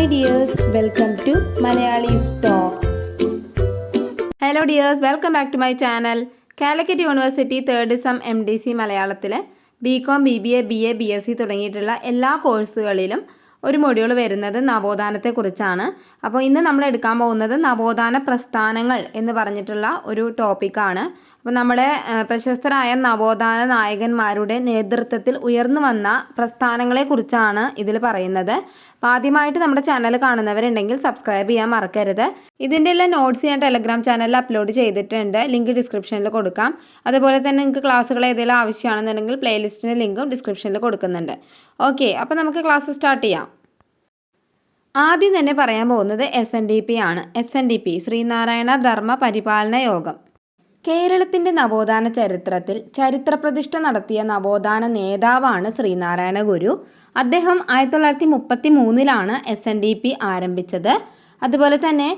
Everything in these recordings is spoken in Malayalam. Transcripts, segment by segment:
Hi dears welcome to Malayalees talks hello dears welcome back to my channel Calicut university third sem M D C മലയാളത്തിൽ B com B B A B A B S C തുടങ്ങിയിട്ടുള്ള എല്ലാ കോഴ്സുകളിലും ഒരു മൊഡ്യൂൾ വരുന്നത് നവോത്ഥാനത്തെക്കുറിച്ചാണ് അപ്പോൾ ഇന്ന് നമ്മൾ എടുക്കാൻ പോകുന്നത് നവോത്ഥാന പ്രസ്ഥാനങ്ങൾ എന്ന് പറഞ്ഞിട്ടുള്ള ഒരു ടോപ്പിക്കാണ് അപ്പോൾ നമ്മുടെ പ്രശസ്തരായ നവോത്ഥാന നായകന്മാരുടെ നേതൃത്വത്തിൽ ഉയർന്നു വന്ന പ്രസ്ഥാനങ്ങളെക്കുറിച്ചാണ് ഇതിൽ പറയുന്നത്. അപ്പോൾ ആദ്യമായിട്ട് നമ്മുടെ ചാനൽ കാണുന്നവരുണ്ടെങ്കിൽ സബ്സ്ക്രൈബ് ചെയ്യാൻ മറക്കരുത്. ഇതിന്റെ എല്ലാം നോട്ട്സ് ഞാൻ ടെലഗ്രാം ചാനലിൽ അപ്ലോഡ് ചെയ്തിട്ടുണ്ട്. ലിങ്ക് ഡിസ്ക്രിപ്ഷനിൽ കൊടുക്കാം. അതുപോലെ തന്നെ നിങ്ങൾക്ക് ക്ലാസ്സുകൾ ഏതെങ്കിലും ആവശ്യമാണെന്നുണ്ടെങ്കിൽ പ്ലേലിസ്റ്റിന്റെ ലിങ്കും ഡിസ്ക്രിപ്ഷനിൽ കൊടുക്കുന്നുണ്ട്. ഓക്കെ അപ്പോൾ നമുക്ക് ക്ലാസ് സ്റ്റാർട്ട് ചെയ്യാം. ആദ്യം തന്നെ പറയാൻ പോകുന്നത് എസ് എൻ ഡി പി ആണ്. S N D P Sreenarayana Dharma Paripalana Yogam. കേരളത്തിന്റെ നവോത്ഥാന ചരിത്രത്തിൽ ചരിത്രപ്രതിഷ്ഠ നടത്തിയ നവോത്ഥാന നേതാവാണ് ശ്രീനാരായണ ഗുരു. അദ്ദേഹം ആയിരത്തി തൊള്ളായിരത്തി മുപ്പത്തി മൂന്നിലാണ് എസ് എൻ ഡി പി ആരംഭിച്ചത്. അതുപോലെ തന്നെ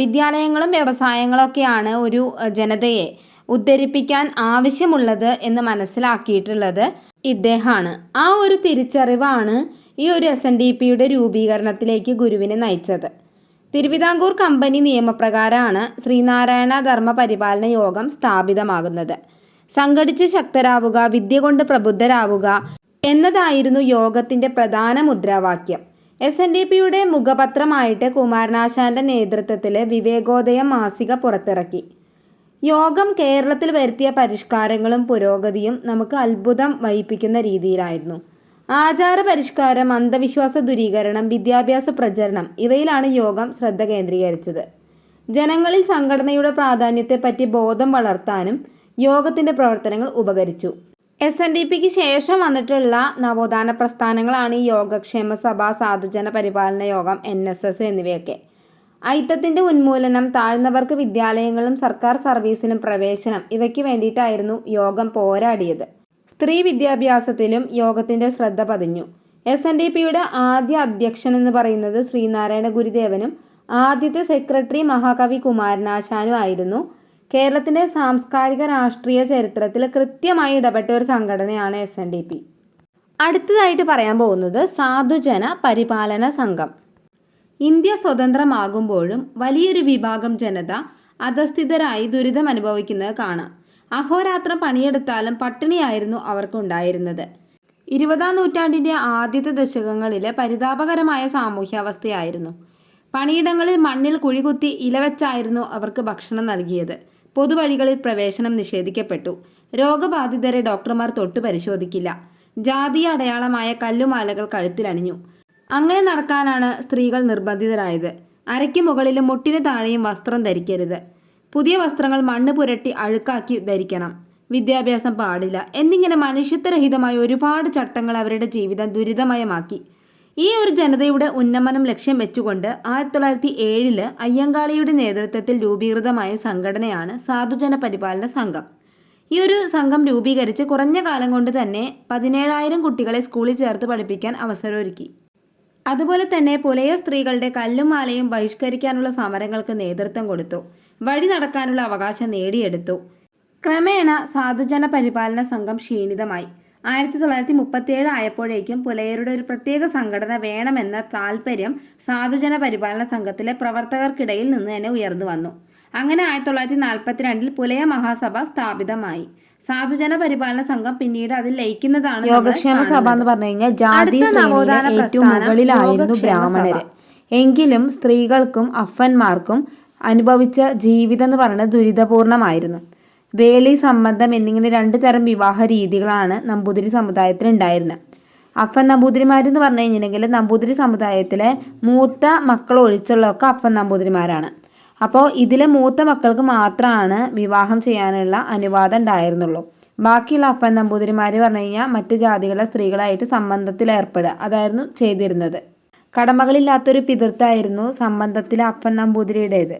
വിദ്യാലയങ്ങളും വ്യവസായങ്ങളൊക്കെയാണ് ഒരു ജനതയെ ഉദ്ധരിപ്പിക്കാൻ ആവശ്യമുള്ളത് എന്ന് മനസ്സിലാക്കിയിട്ടുള്ളത് ഇദ്ദേഹമാണ്. ആ ഒരു തിരിച്ചറിവാണ് ഈ ഒരു എസ് എൻ ഡി പിയുടെ രൂപീകരണത്തിലേക്ക് ഗുരുവിനെ നയിച്ചത്. തിരുവിതാംകൂർ കമ്പനി നിയമപ്രകാരമാണ് ശ്രീനാരായണ ധർമ്മ പരിപാലന യോഗം സ്ഥാപിതമാകുന്നത്. സംഘടിച്ച് ശക്തരാവുക വിദ്യ കൊണ്ട് പ്രബുദ്ധരാവുക എന്നതായിരുന്നു യോഗത്തിന്റെ പ്രധാന മുദ്രാവാക്യം. എസ് എൻ ഡി പിയുടെ മുഖപത്രമായിട്ട് കുമാരനാശാന്റെ നേതൃത്വത്തിൽ വിവേകോദയം മാസിക പുറത്തിറക്കി. യോഗം കേരളത്തിൽ വരുത്തിയ പരിഷ്കാരങ്ങളും പുരോഗതിയും നമുക്ക് അത്ഭുതം വഹിപ്പിക്കുന്ന രീതിയിലായിരുന്നു. ആചാര പരിഷ്കാരം അന്ധവിശ്വാസ ദുരീകരണം വിദ്യാഭ്യാസ പ്രചരണം ഇവയിലാണ് യോഗം ശ്രദ്ധ കേന്ദ്രീകരിച്ചത്. ജനങ്ങളിൽ സംഘടനയുടെ പ്രാധാന്യത്തെപ്പറ്റി ബോധം വളർത്താനും യോഗത്തിന്റെ പ്രവർത്തനങ്ങൾ ഉപകരിച്ചു. എസ് എൻ ഡി പിക്ക് ശേഷം വന്നിട്ടുള്ള നവോത്ഥാന പ്രസ്ഥാനങ്ങളാണ് ഈ യോഗക്ഷേമ സഭ സാധുജന പരിപാലന യോഗം എൻ എസ് എസ് എന്നിവയൊക്കെ. ഐത്തത്തിന്റെ ഉന്മൂലനം താഴ്ന്നവർക്ക് വിദ്യാലയങ്ങളും സർക്കാർ സർവീസിനും പ്രവേശനം ഇവയ്ക്ക് വേണ്ടിയിട്ടായിരുന്നു യോഗം പോരാടിയത്. സ്ത്രീ വിദ്യാഭ്യാസത്തിലും യോഗത്തിന്റെ ശ്രദ്ധ പതിഞ്ഞു. എസ് എൻ ഡി പിയുടെ ആദ്യ അധ്യക്ഷൻ എന്ന് പറയുന്നത് ശ്രീനാരായണ ഗുരുദേവനും ആദ്യത്തെ സെക്രട്ടറി മഹാകവി കുമാരനാശാനും ആയിരുന്നു. കേരളത്തിന്റെ സാംസ്കാരിക രാഷ്ട്രീയ ചരിത്രത്തിൽ കൃത്യമായി ഇടപെട്ട ഒരു സംഘടനയാണ് എസ് എൻ ഡി പി അടുത്തതായിട്ട് പറയാൻ പോകുന്നത് സാധുജന പരിപാലന സംഘം. ഇന്ത്യ സ്വതന്ത്രമാകുമ്പോഴും വലിയൊരു വിഭാഗം ജനത അധസ്ഥിതരായി ദുരിതം അനുഭവിക്കുന്നത് കാണാം. അഹോരാത്രം പണിയെടുത്താലും പട്ടിണിയായിരുന്നു അവർക്കുണ്ടായിരുന്നത്. ഇരുപതാം നൂറ്റാണ്ടിന്റെ ആദ്യത്തെ ദശകങ്ങളിലെ പരിതാപകരമായ സാമൂഹ്യാവസ്ഥയായിരുന്നു. പണിയിടങ്ങളിൽ മണ്ണിൽ കുഴികുത്തി ഇലവെച്ചായിരുന്നു അവർക്ക് ഭക്ഷണം നൽകിയത്. പൊതുവഴികളിൽ പ്രവേശനം നിഷേധിക്കപ്പെട്ടു. രോഗബാധിതരെ ഡോക്ടർമാർ തൊട്ടു പരിശോധിക്കില്ല. ജാതി അടയാളമായ കല്ലുമാലകൾ കഴുത്തിലണിഞ്ഞു. അങ്ങനെ നടക്കാനാണ് സ്ത്രീകൾ നിർബന്ധിതരായത്. അരയ്ക്ക് മുകളിലും മുട്ടിന് താഴെയും വസ്ത്രം ധരിക്കരുത്. പുതിയ വസ്ത്രങ്ങൾ മണ്ണ് പുരട്ടി അഴുക്കാക്കി ധരിക്കണം. വിദ്യാഭ്യാസം പാടില്ല. എന്നിങ്ങനെ മനുഷ്യത്വരഹിതമായ ഒരുപാട് ചട്ടങ്ങൾ അവരുടെ ജീവിതം ദുരിതമയമാക്കി. ഈ ഒരു ജനതയുടെ ഉന്നമനം ലക്ഷ്യം വെച്ചുകൊണ്ട് ആയിരത്തി തൊള്ളായിരത്തി ഏഴിൽ അയ്യങ്കാളിയുടെ നേതൃത്വത്തിൽ രൂപീകൃതമായ സംഘടനയാണ് സാധുജന പരിപാലന സംഘം. ഈ ഒരു സംഘം രൂപീകരിച്ച് കുറഞ്ഞ കാലം കൊണ്ട് തന്നെ പതിനേഴായിരം കുട്ടികളെ സ്കൂളിൽ ചേർത്ത് പഠിപ്പിക്കാൻ അവസരമൊരുക്കി. അതുപോലെ തന്നെ പുലയ സ്ത്രീകളുടെ കല്ലും മാലയും ബഹിഷ്കരിക്കാനുള്ള സമരങ്ങൾക്ക് നേതൃത്വം കൊടുത്തു. വഴി നടക്കാനുള്ള അവകാശം നേടിയെടുത്തു. ക്രമേണ സാധുജന പരിപാലന സംഘം ക്ഷീണിതമായി. ആയിരത്തി തൊള്ളായിരത്തി മുപ്പത്തിയേഴ് ആയപ്പോഴേക്കും പുലയരുടെ ഒരു പ്രത്യേക സംഘടന വേണമെന്ന താല്പര്യം സാധുജന പരിപാലന സംഘത്തിലെ പ്രവർത്തകർക്കിടയിൽ നിന്ന് തന്നെ ഉയർന്നു വന്നു. അങ്ങനെ ആയിരത്തി തൊള്ളായിരത്തി നാൽപ്പത്തിരണ്ടിൽ പുലയ മഹാസഭ സ്ഥാപിതമായി. സാധുജന പരിപാലന സംഘം പിന്നീട് അതിൽ ലയിക്കുന്നതാണ് യോഗക്ഷേമ സഭ എന്ന് പറഞ്ഞു കഴിഞ്ഞാൽ ജാതി ഏറ്റവും മുകളിലായിരുന്നു ബ്രാഹ്മണര്. എങ്കിലും സ്ത്രീകൾക്കും അഫന്മാർക്കും അനുഭവിച്ച ജീവിതം എന്ന് പറയുന്നത് ദുരിതപൂർണമായിരുന്നു. വേളി സംബന്ധം എന്നിങ്ങനെ രണ്ട് തരം വിവാഹ രീതികളാണ് നമ്പൂതിരി സമുദായത്തിൽ ഉണ്ടായിരുന്നത്. അപ്പൻ നമ്പൂതിരിമാരെന്ന് പറഞ്ഞു കഴിഞ്ഞിട്ടുണ്ടെങ്കിൽ നമ്പൂതിരി സമുദായത്തിലെ മൂത്ത മക്കൾ ഒഴിച്ചുള്ളതൊക്കെ അപ്പൻ നമ്പൂതിരിമാരാണ്. അപ്പോൾ ഇതിലെ മൂത്ത മക്കൾക്ക് മാത്രമാണ് വിവാഹം ചെയ്യാനുള്ള അനുവാദം ഉണ്ടായിരുന്നുള്ളൂ. ബാക്കിയുള്ള അപ്പൻ നമ്പൂതിരിമാർ പറഞ്ഞു കഴിഞ്ഞാൽ മറ്റ് ജാതികളുടെ സ്ത്രീകളായിട്ട് സംബന്ധത്തിൽ ഏർപ്പെടുക അതായിരുന്നു ചെയ്തിരുന്നത്. കടമകളില്ലാത്തൊരു പിതൃത്തായിരുന്നു സംബന്ധത്തിലെ അപ്പൻ നമ്പൂതിരിയുടേത്.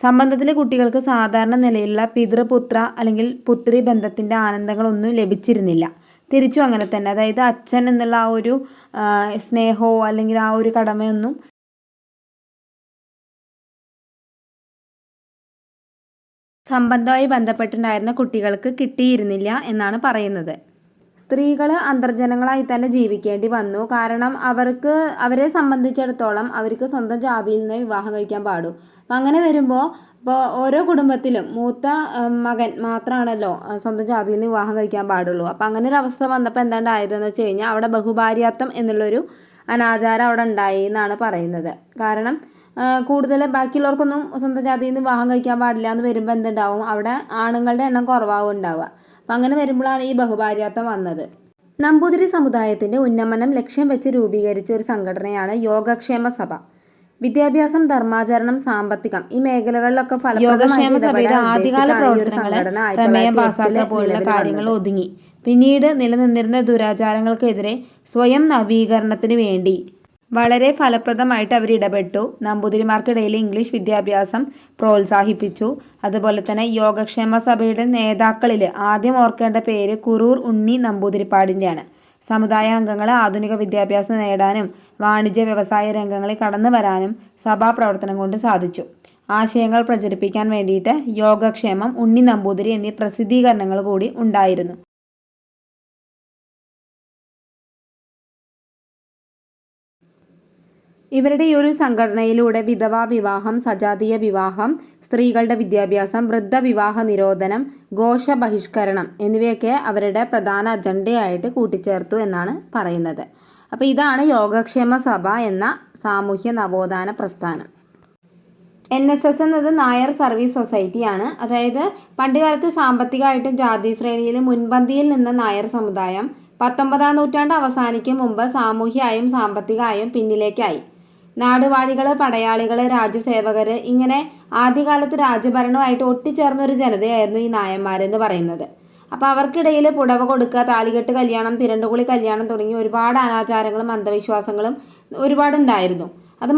സംബന്ധത്തിലെ കുട്ടികൾക്ക് സാധാരണ നിലയിലുള്ള പിതൃപുത്ര അല്ലെങ്കിൽ പുത്രി ബന്ധത്തിന്റെ ആനന്ദങ്ങളൊന്നും ലഭിച്ചിരുന്നില്ല. തിരിച്ചു അങ്ങനെ തന്നെ. അതായത് അച്ഛൻ എന്നുള്ള ആ ഒരു സ്നേഹമോ അല്ലെങ്കിൽ ആ ഒരു കടമയൊന്നും സംബന്ധമായി ബന്ധപ്പെട്ടുണ്ടായിരുന്ന കുട്ടികൾക്ക് കിട്ടിയിരുന്നില്ല എന്നാണ് പറയുന്നത്. സ്ത്രീകൾ അന്തർജനങ്ങളായി തന്നെ ജീവിക്കേണ്ടി വന്നു. കാരണം അവർക്ക് അവരെ സംബന്ധിച്ചിടത്തോളം അവർക്ക് സ്വന്തം ജാതിയിൽ നിന്ന് വിവാഹം കഴിക്കാൻ പാടും. അങ്ങനെ വരുമ്പോൾ ഇപ്പോൾ ഓരോ കുടുംബത്തിലും മൂത്ത മകൻ മാത്രമാണല്ലോ സ്വന്തം ജാതിയിൽ നിന്ന് വിവാഹം കഴിക്കാൻ പാടുള്ളൂ. അപ്പം അങ്ങനെ ഒരു അവസ്ഥ വന്നപ്പോൾ എന്താണ് ആയതെന്ന് വെച്ച് കഴിഞ്ഞാൽ അവിടെ ബഹുഭാര്യാത്വം എന്നുള്ളൊരു അനാചാരം അവിടെ ഉണ്ടായി എന്നാണ് പറയുന്നത്. കാരണം കൂടുതൽ ബാക്കിയുള്ളവർക്കൊന്നും സ്വന്തം ജാതിയിൽ നിന്ന് വിവാഹം കഴിക്കാൻ പാടില്ല എന്ന് വരുമ്പോൾ എന്തുണ്ടാവും? അവിടെ ആണുങ്ങളുടെ എണ്ണം കുറവാവും ഉണ്ടാവുക. അപ്പം അങ്ങനെ വരുമ്പോഴാണ് ഈ ബഹുഭാര്യാത്വം വന്നത്. നമ്പൂതിരി സമുദായത്തിന്റെ ഉന്നമനം ലക്ഷ്യം വെച്ച് രൂപീകരിച്ച ഒരു സംഘടനയാണ് യോഗക്ഷേമ സഭ വിദ്യാഭ്യാസം ധർമാചരണം സാമ്പത്തികം ഈ മേഖലകളിലൊക്കെ യോഗക്ഷേമ സഭയുടെ ആദ്യകാല പ്രമേയം പാസാക്കുക പോലുള്ള കാര്യങ്ങൾ ഒതുങ്ങി. പിന്നീട് നിലനിന്നിരുന്ന ദുരാചാരങ്ങൾക്കെതിരെ സ്വയം നവീകരണത്തിന് വേണ്ടി വളരെ ഫലപ്രദമായിട്ട് അവർ ഇടപെട്ടു. നമ്പൂതിരിമാർക്കിടയിൽ ഇംഗ്ലീഷ് വിദ്യാഭ്യാസം പ്രോത്സാഹിപ്പിച്ചു. അതുപോലെ തന്നെ യോഗക്ഷേമ സഭയുടെ നേതാക്കളിൽ ആദ്യം ഓർക്കേണ്ട പേര് കുറൂർ ഉണ്ണി നമ്പൂതിരിപ്പാടിന്റെയാണ്. സമുദായ അംഗങ്ങൾ ആധുനിക വിദ്യാഭ്യാസം നേടാനും വാണിജ്യ വ്യവസായ രംഗങ്ങളിൽ കടന്നു വരാനും സഭാ പ്രവർത്തനം കൊണ്ട് സാധിച്ചു. ആശയങ്ങൾ പ്രചരിപ്പിക്കാൻ വേണ്ടിയിട്ട് യോഗക്ഷേമം ഉണ്ണി നമ്പൂതിരി എന്നീ പ്രസിദ്ധീകരണങ്ങൾ കൂടി ഉണ്ടായിരുന്നു. ഇവരുടെ ഈ ഒരു സംഘടനയിലൂടെ വിധവാ വിവാഹം സജാതീയ വിവാഹം സ്ത്രീകളുടെ വിദ്യാഭ്യാസം വൃദ്ധ വിവാഹ നിരോധനം ഘോഷ ബഹിഷ്കരണം എന്നിവയൊക്കെ അവരുടെ പ്രധാന അജണ്ടയായിട്ട് കൂട്ടിച്ചേർത്തു എന്നാണ് പറയുന്നത്. അപ്പോൾ ഇതാണ് യോഗക്ഷേമ സഭ എന്ന സാമൂഹ്യ നവോത്ഥാന പ്രസ്ഥാനം. എൻ എസ് എസ് എന്നത് നായർ സർവീസ് സൊസൈറ്റിയാണ്. അതായത് പണ്ടുകാലത്ത് സാമ്പത്തികമായിട്ടും ജാതി ശ്രേണിയിൽ മുൻപന്തിയിൽ നിന്ന നായർ സമുദായം പത്തൊമ്പതാം നൂറ്റാണ്ട് അവസാനിക്കും മുമ്പ് സാമൂഹ്യമായും സാമ്പത്തികമായും പിന്നിലേക്കായി. നാടുവാഴികൾ പടയാളികൾ രാജ്യസേവകർ ഇങ്ങനെ ആദ്യകാലത്ത് രാജ്യഭരണവുമായിട്ട് ഒട്ടിച്ചേർന്ന ഒരു ജനതയായിരുന്നു ഈ നായന്മാരെന്ന് പറയുന്നത്. അപ്പോൾ അവർക്കിടയിൽ പുടവ കൊടുക്കുക താലികെട്ട് കല്യാണം തിരണ്ടുകുളി കല്യാണം തുടങ്ങി ഒരുപാട് അനാചാരങ്ങളും അന്ധവിശ്വാസങ്ങളും ഒരുപാടുണ്ടായിരുന്നു അത്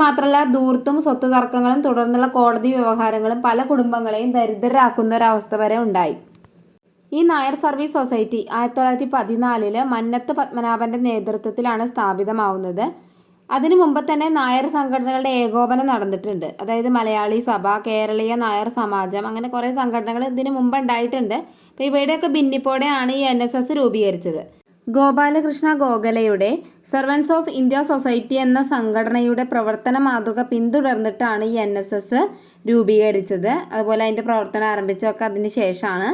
ദൂർത്തും സ്വത്ത് തർക്കങ്ങളും തുടർന്നുള്ള കോടതി വ്യവഹാരങ്ങളും പല കുടുംബങ്ങളെയും ദരിദ്രരാക്കുന്ന ഒരവസ്ഥ വരെ ഉണ്ടായി. ഈ നായർ സർവീസ് സൊസൈറ്റി ആയിരത്തി തൊള്ളായിരത്തി പതിനാലിൽ മന്നത്ത് പത്മനാഭന്റെ നേതൃത്വത്തിലാണ് സ്ഥാപിതമാവുന്നത്. അതിനു മുമ്പ് തന്നെ നായർ സംഘടനകളുടെ ഏകോപനം നടന്നിട്ടുണ്ട്. അതായത് മലയാളി സഭ കേരളീയ നായർ സമാജം അങ്ങനെ കുറേ സംഘടനകൾ ഇതിനു മുമ്പ് ഉണ്ടായിട്ടുണ്ട്. അപ്പോൾ ഇവയുടെയൊക്കെ ഭിന്നിപ്പോടെയാണ് ഈ എൻ എസ് എസ് രൂപീകരിച്ചത്. ഗോപാലകൃഷ്ണ ഗോഖലയുടെ സെർവൻസ് ഓഫ് ഇന്ത്യ സൊസൈറ്റി എന്ന സംഘടനയുടെ പ്രവർത്തന മാതൃക പിന്തുടർന്നിട്ടാണ് ഈ എൻ എസ് എസ് രൂപീകരിച്ചത്. അതുപോലെ അതിന്റെ പ്രവർത്തനം ആരംഭിച്ചതൊക്കെ അതിന് ശേഷമാണ്.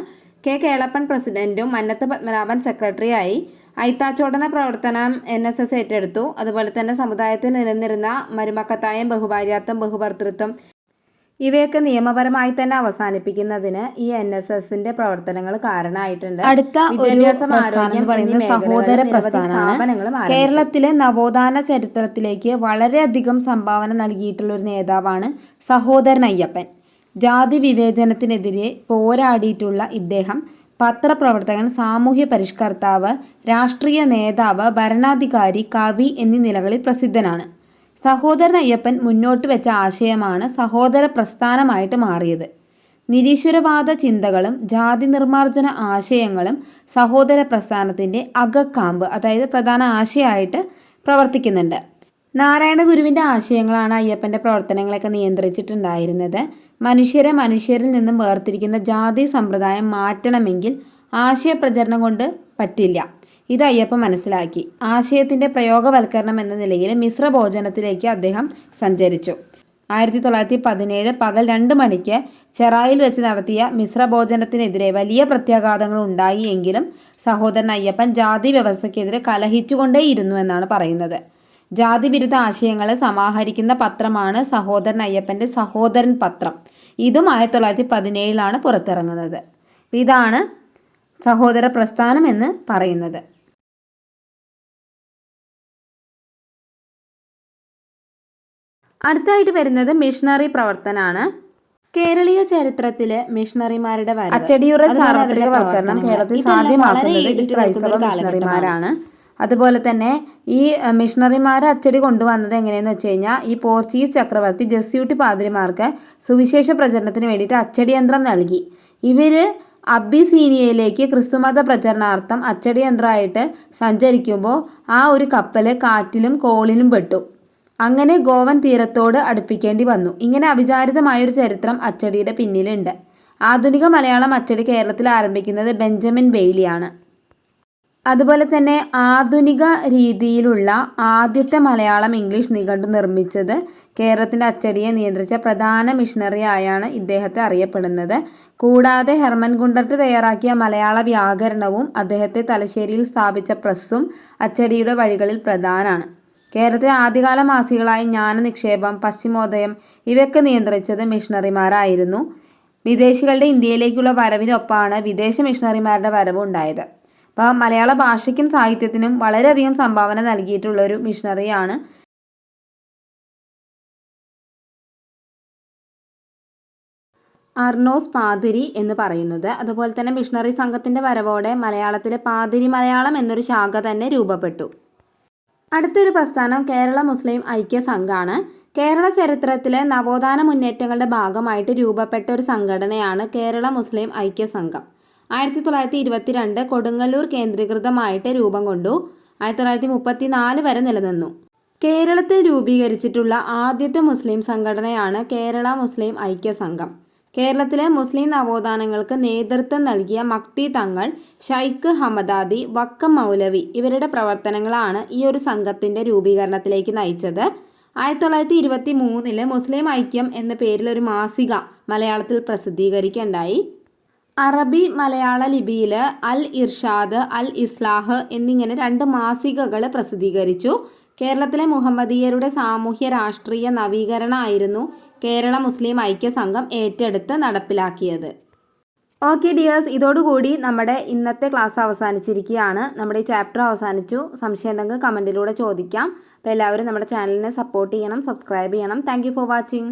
കെ കേളപ്പൻ പ്രസിഡന്റും മന്നത്ത് പത്മനാഭൻ സെക്രട്ടറിയായി ഐത്താച്ചോടന പ്രവർത്തനം എൻ എസ് എസ് ഏറ്റെടുത്തു. അതുപോലെ തന്നെ സമുദായത്തിൽ നിലനിന്നിരുന്ന മരുമക്കത്തായം ബഹുഭാര്യാത്വം ബഹുഭർത്തൃത്വം ഇവയൊക്കെ നിയമപരമായി തന്നെ അവസാനിപ്പിക്കുന്നതിന് ഈ എൻ എസ് എസിന്റെ പ്രവർത്തനങ്ങൾ കാരണമായിട്ടുണ്ട്. അടുത്ത വിദ്യാഭ്യാസം, ആരോഗ്യം പറയുന്നത് സഹോദര സ്ഥാപനങ്ങളും കേരളത്തിലെ നവോത്ഥാന ചരിത്രത്തിലേക്ക് വളരെയധികം സംഭാവന നൽകിയിട്ടുള്ള ഒരു നേതാവാണ് സഹോദരൻ അയ്യപ്പൻ. ജാതി വിവേചനത്തിനെതിരെ പോരാടിയിട്ടുള്ള ഇദ്ദേഹം പത്രപ്രവർത്തകൻ സാമൂഹ്യ പരിഷ്കർത്താവ് രാഷ്ട്രീയ നേതാവ് ഭരണാധികാരി കവി എന്നീ നിലകളിൽ പ്രസിദ്ധനാണ്. സഹോദരൻ അയ്യപ്പൻ മുന്നോട്ട് വെച്ച ആശയമാണ് സഹോദര പ്രസ്ഥാനമായിട്ട് മാറിയത്. നിരീശ്വരവാദ ചിന്തകളും ജാതി നിർമ്മാർജന ആശയങ്ങളും സഹോദര പ്രസ്ഥാനത്തിന്റെ അകക്കാമ്പ് അതായത് പ്രധാന ആശയമായിട്ട് പ്രവർത്തിക്കുന്നുണ്ട്. നാരായണ ഗുരുവിന്റെ ആശയങ്ങളാണ് അയ്യപ്പന്റെ പ്രവർത്തനങ്ങളൊക്കെ നിയന്ത്രിച്ചിട്ടുണ്ടായിരുന്നത്. മനുഷ്യരെ മനുഷ്യരിൽ നിന്നും വേർതിരിക്കുന്ന ജാതി സമ്പ്രദായം മാറ്റണമെങ്കിൽ ആശയപ്രചരണം കൊണ്ട് പറ്റില്ല. ഇത് അയ്യപ്പ മനസ്സിലാക്കി. ആശയത്തിന്റെ പ്രയോഗവൽക്കരണം എന്ന നിലയിൽ മിശ്ര ഭോജനത്തിലേക്ക് അദ്ദേഹം സഞ്ചരിച്ചു. ആയിരത്തി തൊള്ളായിരത്തി പതിനേഴ് പകൽ രണ്ട് മണിക്ക് ചെറായിൽ വെച്ച് നടത്തിയ മിശ്ര ഭോജനത്തിനെതിരെ വലിയ പ്രത്യാഘാതങ്ങൾ ഉണ്ടായി എങ്കിലും സഹോദരൻ അയ്യപ്പൻ ജാതി വ്യവസ്ഥയ്ക്കെതിരെ കലഹിച്ചുകൊണ്ടേയിരുന്നു എന്നാണ് പറയുന്നത്. ജാതി വിരുദ്ധ ആശയങ്ങളെ സമാഹരിക്കുന്ന പത്രമാണ് സഹോദരൻ അയ്യപ്പന്റെ സഹോദരൻ പത്രം. ഇതും ആയിരത്തി തൊള്ളായിരത്തി പതിനേഴിലാണ് പുറത്തിറങ്ങുന്നത്. ഇതാണ് സഹോദര പ്രസ്ഥാനം എന്ന് പറയുന്നത്. അടുത്തായിട്ട് വരുന്നത് മിഷണറി പ്രവർത്തനമാണ് കേരളീയ ചരിത്രത്തിലെ മിഷണറിമാരുടെ അച്ചടിയുടെ സാർവത്രിക സാർവത്രികവൽക്കരണം കേരളത്തിൽ സാധ്യമാക്കുന്നത് ക്രൈസ്തവ മിഷണറിമാരാണ്. അതുപോലെ തന്നെ ഈ മിഷണറിമാർ അച്ചടി കൊണ്ടുവന്നത് എങ്ങനെയെന്ന് വെച്ച് കഴിഞ്ഞാൽ ഈ പോർച്ചുഗീസ് ചക്രവർത്തി ജസ്യൂട്ടി പാതിരിമാർക്ക് സുവിശേഷ പ്രചരണത്തിന് വേണ്ടിയിട്ട് അച്ചടി യന്ത്രം നൽകി. ഇവർ അബിസീനിയയിലേക്ക് ക്രിസ്തുമത പ്രചരണാർത്ഥം അച്ചടി യന്ത്രമായിട്ട് സഞ്ചരിക്കുമ്പോൾ ആ ഒരു കപ്പൽ കാറ്റിലും കോളിലും പെട്ടു. അങ്ങനെ ഗോവൻ തീരത്തോട് അടുപ്പിക്കേണ്ടി വന്നു. ഇങ്ങനെ അവിചാരിതമായൊരു ചരിത്രം അച്ചടിയുടെ പിന്നിലുണ്ട്. ആധുനിക മലയാളം അച്ചടി കേരളത്തിൽ ആരംഭിക്കുന്നത് ബെഞ്ചമിൻ ബെയ്ലിയാണ്. അതുപോലെ തന്നെ ആധുനിക രീതിയിലുള്ള ആദ്യത്തെ മലയാളം ഇംഗ്ലീഷ് നിഘണ്ടു നിർമ്മിച്ചത് കേരളത്തിന്റെ അച്ചടിയെ നിയന്ത്രിച്ച പ്രധാന മിഷണറി ആയാണ് ഇദ്ദേഹത്തെ അറിയപ്പെടുന്നത്. കൂടാതെ ഹെർമൻ ഗുണ്ടർട്ട് തയ്യാറാക്കിയ മലയാള വ്യാകരണവും അദ്ദേഹത്തെ തലശ്ശേരിയിൽ സ്ഥാപിച്ച പ്രസ്സും അച്ചടിയുടെ വഴികളിൽ പ്രധാനമാണ് കേരളത്തിലെ ആദ്യകാല മാസികളായ ജ്ഞാന നിക്ഷേപം പശ്ചിമോദയം ഇവയൊക്കെ നിയന്ത്രിച്ചത് മിഷണറിമാരായിരുന്നു വിദേശികളുടെ ഇന്ത്യയിലേക്കുള്ള വരവിനൊപ്പമാണ് വിദേശ മിഷണറിമാരുടെ വരവ് ഉണ്ടായത് അപ്പോൾ മലയാള ഭാഷയ്ക്കും സാഹിത്യത്തിനും വളരെയധികം സംഭാവന നൽകിയിട്ടുള്ള ഒരു മിഷണറിയാണ് അർണോസ് പാതിരി എന്ന് പറയുന്നത്. അതുപോലെ തന്നെ മിഷണറി സംഘത്തിന്റെ വരവോടെ മലയാളത്തിലെ പാതിരി മലയാളം എന്നൊരു ശാഖ തന്നെ രൂപപ്പെട്ടു. അടുത്തൊരു പ്രസ്ഥാനം കേരള മുസ്ലിം ഐക്യ സംഘമാണ് കേരള ചരിത്രത്തിലെ നവോത്ഥാന മുന്നേറ്റങ്ങളുടെ ഭാഗമായിട്ട് രൂപപ്പെട്ട ഒരു സംഘടനയാണ് കേരള മുസ്ലിം ഐക്യ സംഘം. ആയിരത്തി തൊള്ളായിരത്തി ഇരുപത്തിരണ്ട് കൊടുങ്ങല്ലൂർ കേന്ദ്രീകൃതമായിട്ട് രൂപം കൊണ്ടു. ആയിരത്തി തൊള്ളായിരത്തി മുപ്പത്തി നാല് വരെ നിലനിന്നു. കേരളത്തിൽ രൂപീകരിച്ചിട്ടുള്ള ആദ്യത്തെ മുസ്ലിം സംഘടനയാണ് കേരള മുസ്ലിം ഐക്യ സംഘം കേരളത്തിലെ മുസ്ലിം നവോത്ഥാനങ്ങൾക്ക് നേതൃത്വം നൽകിയ മക്തി തങ്ങൾ ഷൈഖ് ഹമദാദി വക്കം മൗലവി ഇവരുടെ പ്രവർത്തനങ്ങളാണ് ഈ ഒരു സംഘത്തിന്റെ രൂപീകരണത്തിലേക്ക് നയിച്ചത്. ആയിരത്തി തൊള്ളായിരത്തി ഇരുപത്തി മൂന്നിൽ മുസ്ലിം ഐക്യം എന്ന പേരിൽ ഒരു മാസിക മലയാളത്തിൽ പ്രസിദ്ധീകരിക്കുകയുണ്ടായി. അറബി മലയാള ലിപിയിൽ അൽ ഇർഷാദ് അൽ ഇസ്ലാഹ് എന്നിങ്ങനെ രണ്ട് മാസികകൾ പ്രസിദ്ധീകരിച്ചു. കേരളത്തിലെ മുഹമ്മദീയരുടെ സാമൂഹ്യ രാഷ്ട്രീയ നവീകരണമായിരുന്നു കേരള മുസ്ലിം ഐക്യ സംഘം ഏറ്റെടുത്ത് നടപ്പിലാക്കിയത്. ഓക്കെ ഡിയേഴ്സ് ഇതോടുകൂടി നമ്മുടെ ഇന്നത്തെ ക്ലാസ് അവസാനിച്ചിരിക്കുകയാണ്. നമ്മുടെ ഈ ചാപ്റ്റർ അവസാനിച്ചു. സംശയം ഉണ്ടെങ്കിൽ കമന്റിലൂടെ ചോദിക്കാം. അപ്പോൾ എല്ലാവരും നമ്മുടെ ചാനലിനെ സപ്പോർട്ട് ചെയ്യണം സബ്സ്ക്രൈബ് ചെയ്യണം. Thank for watching.